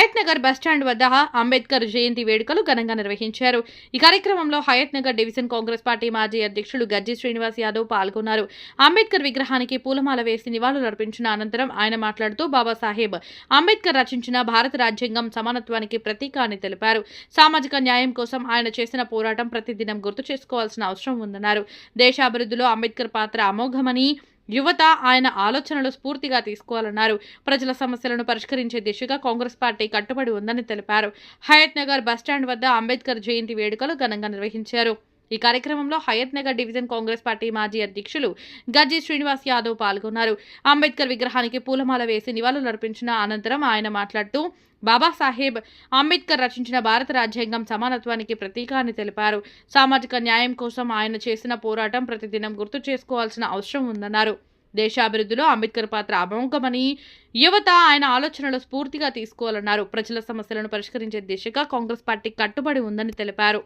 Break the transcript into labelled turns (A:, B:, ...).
A: Hayath Nagar bus stand వద్ద అంబేద్కర్ జయంతి వేడుకలు ఘనంగా నిర్వహించారు. ఈ కార్యక్రమంలో హయత్ నగర్ డివిజన్ కాంగ్రెస్ పార్టీ మాజీ అధ్యక్షులు గజ్జి శ్రీనివాస్ యాదవ్ పాల్గొన్నారు. అంబేద్కర్ విగ్రహానికి పూలమాల వేసి నివాళులర్పించిన అనంతరం ఆయన మాట్లాడుతూ బాబాసాహెబ్ అంబేద్కర్ రచించిన భారత రాజ్యాంగం సమానత్వానికి ప్రతీక అని తెలిపారు. సామాజిక న్యాయం కోసం ఆయన చేసిన పోరాటం ప్రతిదినం గుర్తు చేసుకోవాల్సిన అవసరం ఉందన్నారు. దేశాభివృద్ధిలో అంబేద్కర్ పాత్ర అమోఘమని యువత ఆయన ఆలోచనలు స్ఫూర్తిగా తీసుకోవాలన్నారు. ప్రజల సమస్యలను పరిష్కరించే దిశగా కాంగ్రెస్ పార్టీ కట్టుబడి ఉందని తెలిపారు. హయత్ నగర్ బస్టాండ్ వద్ద అంబేద్కర్ జయంతి వేడుకలు ఘనంగా నిర్వహించారు. ఈ కార్యక్రమంలో హయత్ నగర్ డివిజన్ కాంగ్రెస్ పార్టీ మాజీ అధ్యక్షులు గజ్జి శ్రీనివాస్ యాదవ్ పాల్గొన్నారు. అంబేద్కర్ విగ్రహానికి పూలమాల వేసి నివాళులర్పించిన అనంతరం ఆయన మాట్లాడుతూ బాబాసాహెబ్ అంబేద్కర్ రచించిన భారత రాజ్యాంగం సమానత్వానికి ప్రతీక అని తెలిపారు. సామాజిక న్యాయం కోసం ఆయన చేసిన పోరాటం ప్రతిదినం గుర్తు చేసుకోవాల్సిన అవసరం ఉందన్నారు. దేశాభివృద్ధిలో అంబేద్కర్ పాత్ర అమోఘమని యువత ఆయన ఆలోచనలు స్ఫూర్తిగా తీసుకోవాలన్నారు. ప్రజల సమస్యలను పరిష్కరించే దిశగా కాంగ్రెస్ పార్టీ కట్టుబడి ఉందని తెలిపారు.